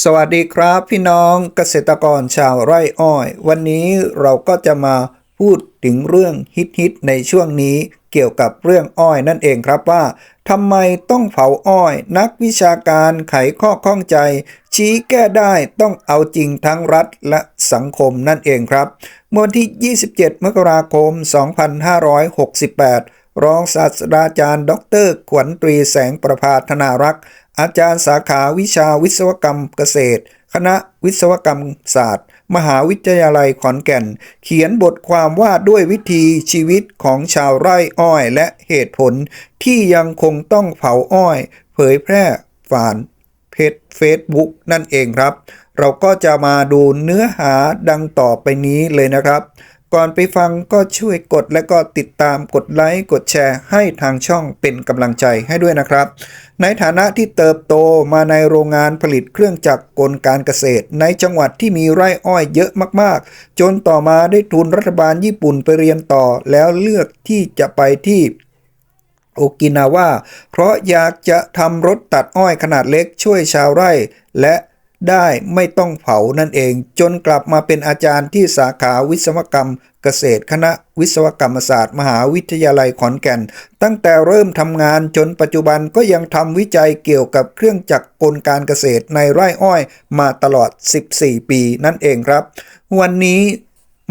สวัสดีครับพี่น้องเกษตรกรชาวไร่อ้อย วันนี้เราก็จะมาพูดถึงเรื่องฮิตๆในช่วงนี้เกี่ยวกับเรื่องอ้อยนั่นเองครับว่าทำไมต้องเผาอ้อย นักวิชาการไขข้อข้องใจ ชี้แก้ได้ต้องเอาจริงทั้งรัฐและสังคมนั่นเองครับเมื่อวันที่ 27 มกราคม 2568 รองศาสตราจารย์ ดร ขวัญตรีแสงประภาธนารักษ์อาจารย์สาขาวิชาวิศวกรรมเกษตร คณะวิศวกรรมศาสตร์ มหาวิทยาลัยขอนแก่น เขียนบทความว่าด้วยวิธีชีวิตของชาวไร่อ้อยและเหตุผล ที่ยังคงต้องเผาอ้อย เผยแพร่ผ่านเพจเฟซบุ๊กนั่นเองครับ เราก็จะมาดูเนื้อหาดังต่อไปนี้เลยนะครับ ก่อนไปฟังก็ช่วยกดและก็ติดตามกดไลค์กดแชร์ให้ทางช่องเป็นกำลังใจให้ด้วยนะครับ ในฐานะที่เติบโตมาในโรงงานผลิตเครื่องจักรกลการเกษตร ในจังหวัดที่มีไร่อ้อยเยอะมากๆ จนต่อมาได้ทุนรัฐบาลญี่ปุ่นไปเรียนต่อ แล้วเลือกที่จะไปที่โอกินาว่าเพราะอยากจะทำรถตัดอ้อยขนาดเล็กช่วยชาวไร่ และ ได้ไม่ต้องเผานั่นเอง จนกลับมาเป็นอาจารย์ที่สาขาวิศวกรรมเกษตรคณะวิศวกรรมศาสตร์มหาวิทยาลัยขอนแก่น ตั้งแต่เริ่มทำงานจนปัจจุบันก็ยังทำวิจัยเกี่ยวกับเครื่องจักรกลการเกษตรในไร่อ้อยมาตลอด 14 ปีนั่นเองครับ วันนี้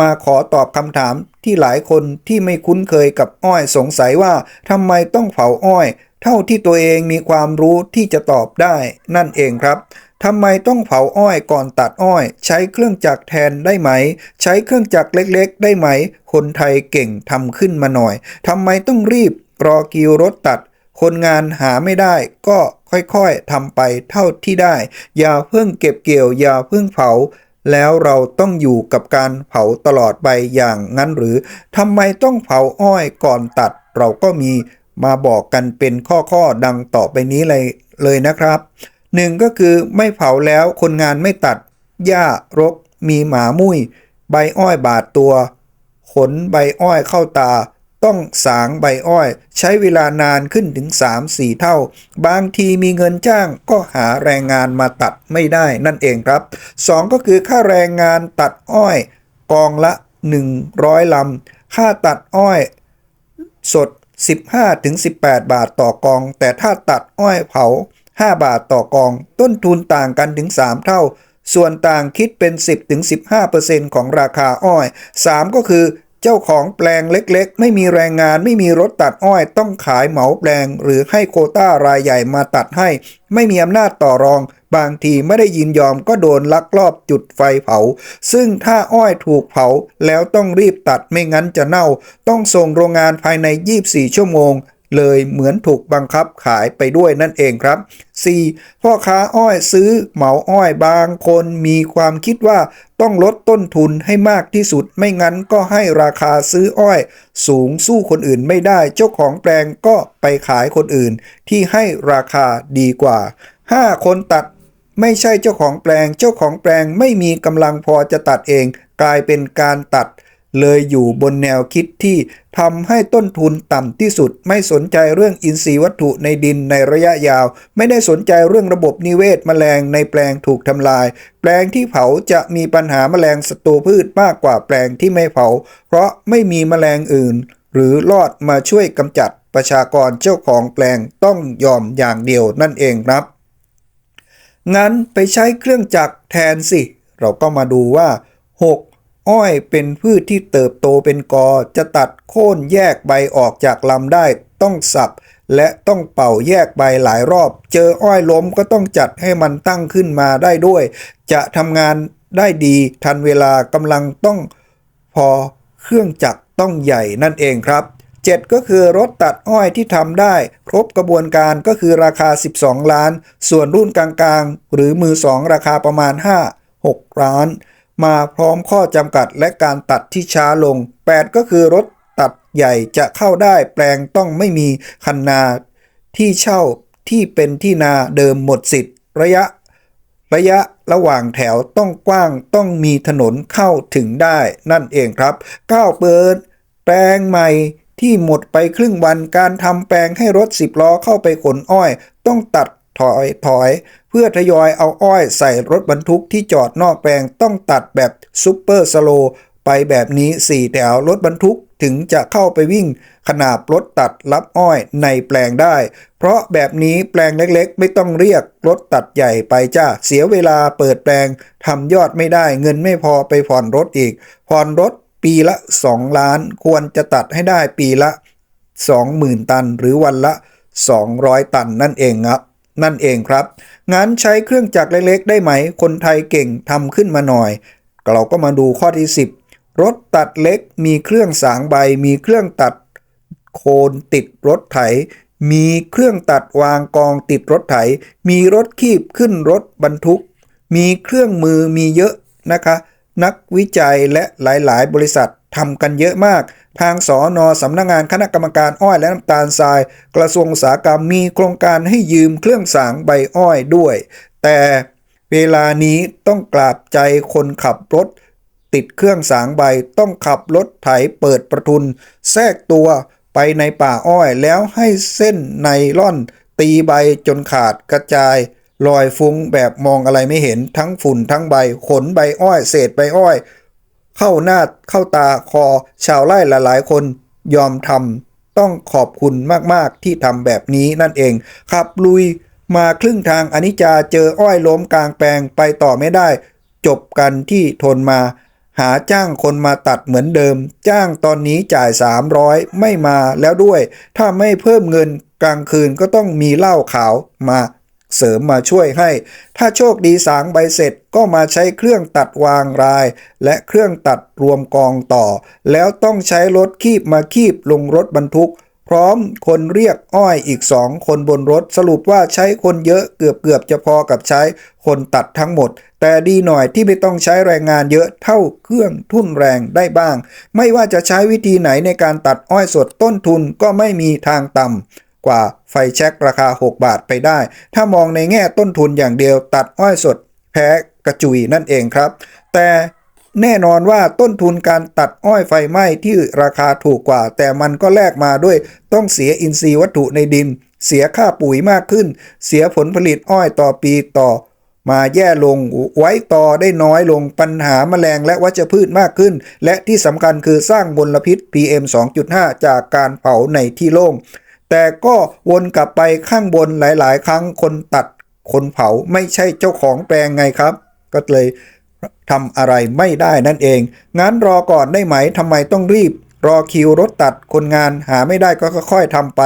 มาขอตอบคำถามที่หลายคนที่ไม่คุ้นเคยกับอ้อยสงสัยว่าทำไมต้องเผาอ้อย เท่าที่ตัวเองมีความรู้ที่จะตอบได้นั่นเองครับ ทำไมต้องเผาอ้อยก่อนตัดอ้อย ใช้เครื่องจักรแทนได้ไหม ใช้เครื่องจักรเล็กๆ ได้ไหม คนไทยเก่งทำขึ้นมาหน่อยทำไมต้องรีบรอคิวรถตัด คนงานหาไม่ได้ ก็ค่อยๆทำไปเท่าที่ได้ อย่าเพิ่งเก็บเกี่ยวอย่าเพิ่งเผา แล้วเราต้องอยู่กับการเผาตลอดไปอย่างนั้นหรือทำไมต้องเผาอ้อยก่อนตัด เราก็มีมาบอกกันเป็นข้อๆดังต่อไปนี้เลยเลยนะครับ หนึ่งก็คือไม่เผาแล้วคนงานไม่ตัด หญ้ารก มีหมามุ้ย ใบอ้อยบาดตัว ขนใบอ้อยเข้าตา ต้องสางใบอ้อย ใช้เวลานานขึ้นถึง 3-4 เท่า บางทีมีเงินจ้างก็หาแรงงานมาตัดไม่ได้นั่นเองครับ 2 ก็คือค่าแรงงานตัดอ้อย กองละ 100 ลำ ค่าตัดอ้อย สด 15-18 บาทต่อกอง แต่ถ้าตัดอ้อยเผา 5 บาทต่อกอง ต้นทุนต่างกันถึง 3 เท่า ส่วนต่างคิดเป็น 10-15%ของราคาอ้อย 3 ก็คือเจ้าของแปลงเล็กๆ ไม่มีแรงงานไม่มีรถตัดอ้อย ต้องขายเหมาแปลง หรือให้โคต้ารายใหญ่มาตัดให้ ไม่มีอำนาจต่อรอง บางทีไม่ได้ยินยอมก็โดนลักลอบจุดไฟเผา ซึ่งถ้าอ้อยถูกเผาแล้วต้องรีบตัดไม่งั้นจะเน่า ต้องส่งโรงงานภายใน 24 ชั่วโมง เลยเหมือนถูกบังคับขายไปด้วยนั่นเองครับ 4. พ่อค้าอ้อยซื้อเหมาอ้อยบางคนมีความคิดว่าต้องลดต้นทุนให้มากที่สุด ไม่งั้นก็ให้ราคาซื้ออ้อย สูงสู้คนอื่นไม่ได้ เจ้าของแปลงก็ไปขายคนอื่น ที่ให้ราคาดีกว่า 5. คนตัดไม่ใช่เจ้าของแปลง เจ้าของแปลงไม่มีกำลังพอจะตัดเอง กลายเป็นการตัด เลยอยู่บนแนวคิดที่ทำให้ต้นทุนต่ำที่สุด ไม่สนใจเรื่องอินทรีย์วัตถุในดินในระยะยาว ไม่ได้สนใจเรื่องระบบนิเวศแมลงในแปลงถูกทำลาย แปลงที่เผาจะมีปัญหาแมลงศัตรูพืชมากกว่าแปลงที่ไม่เผา เพราะไม่มีแมลงอื่น หรือรอดมาช่วยกำจัดประชากรเจ้าของแปลงต้องยอมอย่างเดียวนั่นเองครับ งั้นไปใช้เครื่องจักรแทนสิ เราก็มาดูว่า 6. อ้อยเป็นพืชที่เติบโตเป็นกอ จะตัดโค่นแยกใบออกจากลำได้ ต้องสับ และต้องเป่าแยกใบหลายรอบ เจออ้อยล้มก็ต้องจัดให้มันตั้งขึ้นมาได้ด้วย จะทำงานได้ดีทันเวลากำลังต้องพอเครื่องจักรต้องใหญ่นั่นเองครับ 7 ก็คือรถตัดอ้อยที่ทำได้ ครบกระบวนการก็คือราคา 12 ล้าน ส่วนรุ่นกลางๆ หรือมือ 2 ราคาประมาณ 5 6 ล้าน มาพร้อมข้อจำกัดและการตัดที่ช้าลง 8 ก็คือรถตัดใหญ่จะเข้าได้แปลงต้องไม่มีคันนาที่เช่าที่เป็นที่นาเดิมหมดสิทธิ์ ระยะ ระยะระหว่างแถวต้องกว้างต้องมีถนนเข้าถึงได้นั่นเองครับ 9 เปิด แปลงใหม่ที่หมดไปครึ่งวันการทำแปลงให้รถสิบล้อเข้าไปขนอ้อย ต้องตัดถอยถอย พื่อพื่อทยอยเอาอ้อยใส่รถบรรทุกที่จอดนอกแปลงต้องตัดแบบซุปเปอร์สโลว์ไปแบบนี้ 4 แถวรถบรรทุกถึงจะเข้าไปวิ่ง ขนาบรถตัดรับอ้อยในแปลงได้ เพราะแบบนี้แปลงเล็กๆ ไม่ต้องเรียกรถตัดใหญ่ไปจ้าเสียเวลาเปิดแปลงทำยอดไม่ได้เงินไม่พอไปผ่อนรถอีก ผ่อนรถปีละ 2 ล้านควรจะตัดให้ได้ปีละ 20,000 ตันหรือวันละ 200 ตันนั่นเองครับ นั่นเองครับ งั้นใช้เครื่องจักรเล็กๆ ได้ไหม คนไทยเก่งทำขึ้นมาหน่อย เราก็มาดูข้อที่ 10 รถตัดเล็กมีเครื่องสางใบ มีเครื่องตัดโคนติดรถไถ มีเครื่องตัดวางกองติดรถไถ มีรถคีบขึ้นรถบรรทุก มีเครื่องมือมีเยอะนะคะ นักวิจัยและหลายๆ บริษัททำกันเยอะมาก ทางสอนอสำนักงงานคณะกรรมการอ้อยและน้ำตาลทราย กระทรวงอุตสาหกรรมมีโครงการให้ยืมเครื่องสางใบอ้อยด้วย แต่เวลานี้ต้องกราบใจคนขับรถ ติดเครื่องสางใบต้องขับรถไถเปิดประทุน แทรกตัวไปในป่าอ้อยแล้วให้เส้นไนล่อน ตีใบจนขาดกระจายลอยฟุ้งแบบมองอะไรไม่เห็นทั้งฝุ่นทั้งใบขนใบอ้อย เศษใบอ้อย เข้าหน้าเข้าตาคอชาวไร่หลายๆ คนยอมทำต้องขอบคุณมากๆที่ทำแบบนี้นั่นเอง ขับลุยมาครึ่งทางอนิจจาเจออ้อยล้มกลางแปลงไปต่อไม่ได้ จบกันที่ทนมา หาจ้างคนมาตัดเหมือนเดิม จ้างตอนนี้จ่าย 300 ไม่มาแล้วด้วย ถ้าไม่เพิ่มเงินกลางคืนก็ต้องมีเหล้าขาวมา เสริมมาช่วยให้ ถ้าโชคดีสางใบเสร็จก็มาใช้เครื่องตัดวางราย และเครื่องตัดรวมกองต่อ แล้วต้องใช้รถคีบมาคีบลงรถบรรทุก พร้อมคนเรียกอ้อยอีกสองคนบนรถสรุปว่าใช้คนเยอะเกือบเกือบจะพอกับใช้คนตัดทั้งหมด แต่ดีหน่อยที่ไม่ต้องใช้แรงงานเยอะเท่าเครื่องทุ่นแรงได้บ้าง ไม่ว่าจะใช้วิธีไหนในการตัดอ้อยสดต้นทุนก็ไม่มีทางต่ำ กว่าไฟแช็กราคา 6 บาทไปได้ ถ้ามองในแง่ต้นทุนอย่างเดียวตัดอ้อยสดแพ้กระจุยนั่นเองครับ แต่แน่นอนว่าต้นทุนการตัดอ้อยไฟไหม้ที่ราคาถูกกว่า แต่มันก็แลกมาด้วยต้องเสียอินทรีย์วัตถุในดิน เสียค่าปุ๋ยมากขึ้น เสียผลผลิตอ้อยต่อปีต่อ มาแย่ลงไว้ต่อได้น้อยลงปัญหาแมลงและวัชพืชมากขึ้น และที่สำคัญคือสร้างมลพิษ PM 2.5 จากการเผาในที่โล่ง แต่ก็วนกลับไปข้างบนหลาย ๆ ครั้งคนตัดคนเผาไม่ใช่เจ้าของแปลงไงครับ ก็เลยทำอะไรไม่ได้นั่นเอง งั้นรอก่อนได้ไหมทำไมต้องรีบ รอคิวรถตัดคนงานหาไม่ได้ก็ค่อยๆทำไป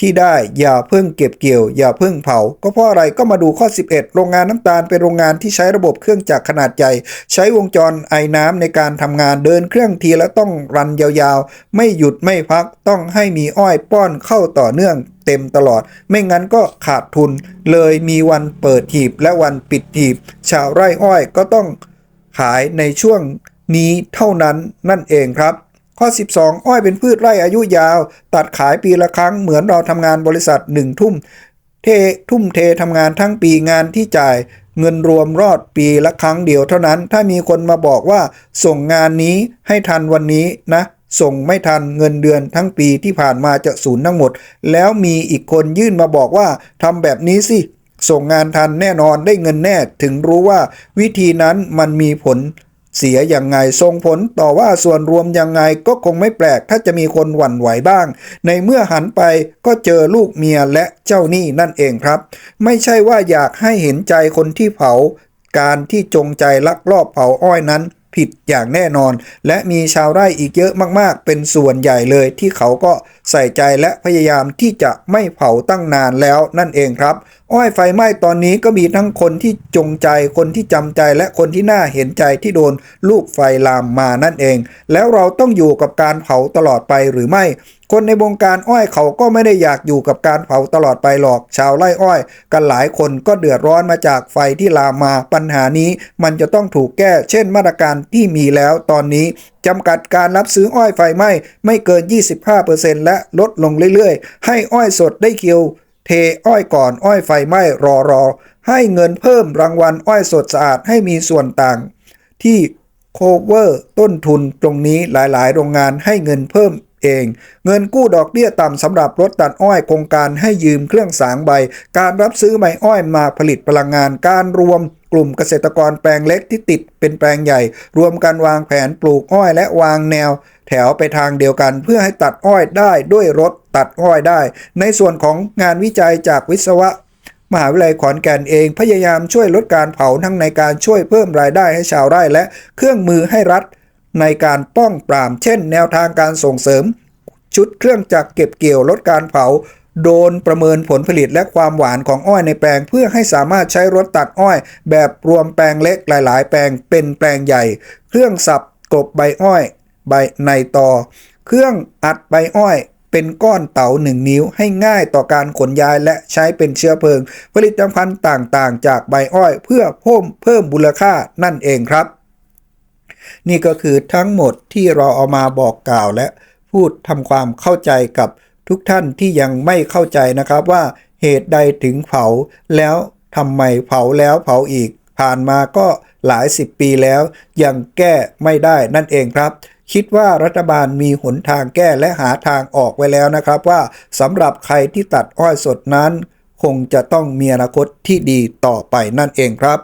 ที่ได้อย่าเพิ่งเก็บเกี่ยว อย่าเพิ่งเผา ก็เพราะอะไรก็มาดูข้อ 11 โรงงานน้ำตาลเป็นโรงงานที่ใช้ระบบเครื่องจักรขนาดใหญ่ ใช้วงจรไอ้น้ำในการทำงานเดินเครื่องทีและต้องรันยาวๆ ไม่หยุดไม่พักต้องให้มีอ้อยป้อนเข้าต่อเนื่องเต็มตลอด ไม่งั้นก็ขาดทุน เลยมีวันเปิดหีบและวันปิดหีบ ชาวไร่อ้อยก็ต้องขายในช่วงนี้เท่านั้นนั่นเองครับ ข้อ 12 อ้อยเป็นพืชไร่อายุยาว ตัดขายปีละครั้งเหมือนเราทำงานบริษัท1ทุ่ม เททุ่มเททำงานทั้งปีงานที่จ่ายเงินรวมรอดปีละครั้งเดียวเท่านั้น ถ้ามีคนมาบอกว่า ส่งงานนี้ให้ทันวันนี้นะ ส่งไม่ทันเงินเดือนทั้งปีที่ผ่านมาจะสูญทั้งหมด แล้วมีอีกคนยื่นมาบอกว่าทำแบบนี้สิ ส่งงานทันแน่นอนได้เงินแน่ถึงรู้ว่าวิธีนั้นมันมีผล เสียยังไงส่งผลต่อว่าส่วนรวมยังไงก็คงไม่แปลกถ้าจะมีคนหวั่นไหวบ้าง ในเมื่อหันไปก็เจอลูกเมียและเจ้าหนี้นั่นเองครับ ไม่ใช่ว่าอยากให้เห็นใจคนที่เผา การที่จงใจลักลอบเผาอ้อยนั้น ผิดอย่างแน่นอน และมีชาวไร่อีกเยอะมาก ๆ เป็นส่วนใหญ่เลยที่เขาก็ใส่ใจและพยายามที่จะไม่เผาตั้งนานแล้วนั่นเองครับ อ้อยไฟไหม้ตอนนี้ก็มีทั้งคนที่จงใจคนที่จำใจและคนที่น่าเห็นใจที่โดนลูกไฟลามมานั่นเอง แล้วเราต้องอยู่กับการเผาตลอดไปหรือไม่ คนในวงการอ้อยเขาก็ไม่ได้อยากอยู่กับการเผาตลอดไปหรอก ชาวไร่อ้อย กันหลายคนก็เดือดร้อนมาจากไฟที่ลามมาปัญหานี้ มันจะต้องถูกแก้ เช่นมาตรการที่มีแล้วตอนนี้จำกัดการรับซื้ออ้อยไฟไหม้ไม่เกิน 25%และลดลงเรื่อยๆ ให้อ้อยสดได้เคียวเทอ้อยก่อนอ้อยไฟไหม้รอรอ ให้เงินเพิ่มรางวัลอ้อยสดสะอาดให้มีส่วนต่าง ที่โคเวอร์ต้นทุนตรงนี้หลายๆ โรงงานให้เงินเพิ่ม เอง เงินกู้ดอกเบี้ยต่ำสำหรับรถตัดอ้อยโครงการให้ยืมเครื่องสางใบ การรับซื้อใบอ้อยมาผลิตพลังงานการรวมกลุ่มเกษตรกรแปลงเล็กที่ติดเป็นแปลงใหญ่ รวมกันวางแผนปลูกอ้อยและวางแนว แถวไปทางเดียวกันเพื่อให้ตัดอ้อยได้ด้วยรถตัดอ้อยได้ ในส่วนของงานวิจัยจากวิศวะมหาวิทยาลัยขอนแก่นเองพยายามช่วยลดการเผาทั้งในการช่วยเพิ่มรายได้ให้ชาวไร่และเครื่องมือให้รัฐ ในการป้องปราม เช่น แนวทางการส่งเสริม ชุดเครื่องจักรเก็บเกี่ยวลดการเผา โดนประเมินผลผลิตและความหวานของอ้อยในแปลง เพื่อให้สามารถใช้รถตัดอ้อย แบบรวมแปลงเล็กหลาย ๆ แปลงเป็นแปลงใหญ่ เครื่องสับกลบใบอ้อย ใบในตอ เครื่องอัดใบอ้อยเป็นก้อนเต๋าหนึ่งนิ้วให้ง่ายต่อการขนย้ายและใช้เป็นเชื้อเพลิง ผลิตภัณฑ์ต่างๆ จากใบอ้อย เพื่อเพิ่มเพิ่มมูลค่านั่นเองครับ นี่ก็คือทั้งหมดที่เราเอามาบอกกล่าวและพูดทำความเข้าใจกับทุกท่านที่ยังไม่เข้าใจนะครับว่าเหตุใดถึงเผาแล้วทำไมเผาแล้วเผาอีก ผ่านมาก็หลายสิบปีแล้ว ยังแก้ไม่ได้นั่นเองครับ คิดว่ารัฐบาลมีหนทางแก้และหาทางออกไว้แล้วนะครับ ว่าสำหรับใครที่ตัดอ้อยสดนั้น คงจะต้องมีอนาคตที่ดีต่อไปนั่นเองครับ